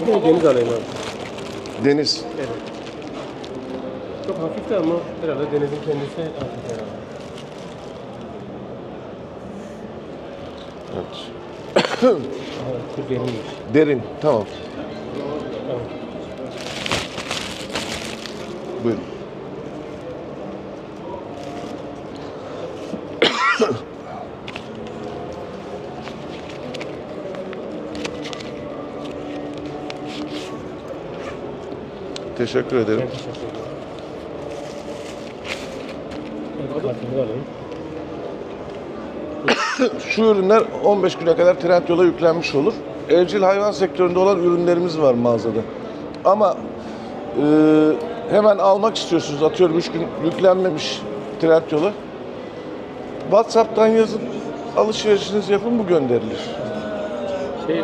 İlk önce deniz alayım abi. Deniz. Evet. Çok hafif de ama herhalde denizin kendisi hafif herhalde. Evet. Evet, derinmiş. Derin. Tamam. Tamam. Buyurun. Teşekkür ederim. Ben teşekkür ederim. Evet, kartımı alayım. Şu ürünler 15 güne kadar Trendyol'a yüklenmiş olur. Evcil hayvan sektöründe olan ürünlerimiz var mağazada. Ama e, hemen almak istiyorsunuz. Atıyorum 3 gün yüklenmemiş Trendyol'a. WhatsApp'tan yazın, alışverişinizi yapın bu gönderilir. Şey,